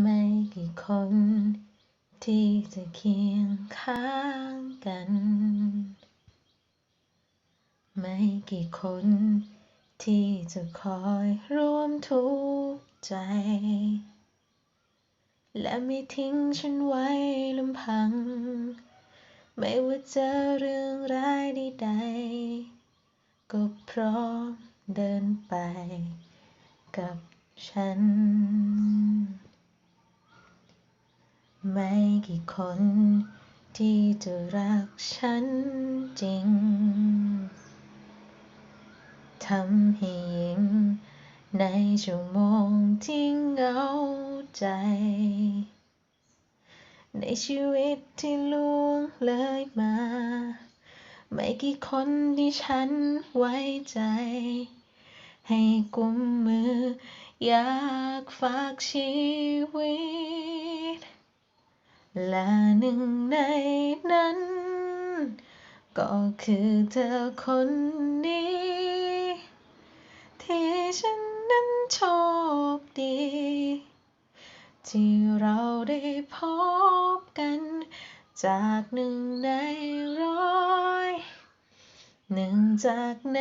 ไม่กี่คน ที่จะเคียงข้างกัน ไม่กี่คน ที่จะคอยร่วมทุกข์ใจ และไม่ทิ้งฉันไว้ลำพัง ไม่ว่าเจอเรื่องร้ายใดๆก็พร้อมเดินไปกับฉัน ไม่กี่คนที่จะรักฉันจริง ทำให้ยิ้มในชั่วโมงที่เหงาใจ ในชีวิตที่ล่วงเลยมา ไม่กี่คนที่ฉันไว้ใจ ให้กุมมืออยากฝากชีวิต งในนั้น ก็คือเธอคนนี้ ที่ฉันนั้นโชคดี ที่เราได้พบกัน จากหนึ่งในร้อยหนึ่งจากใน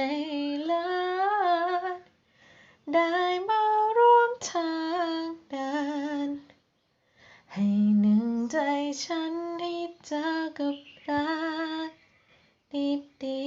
ล้านได้มาร่วมทางเดินให้หนึ่งใจฉัน จอกับรักดี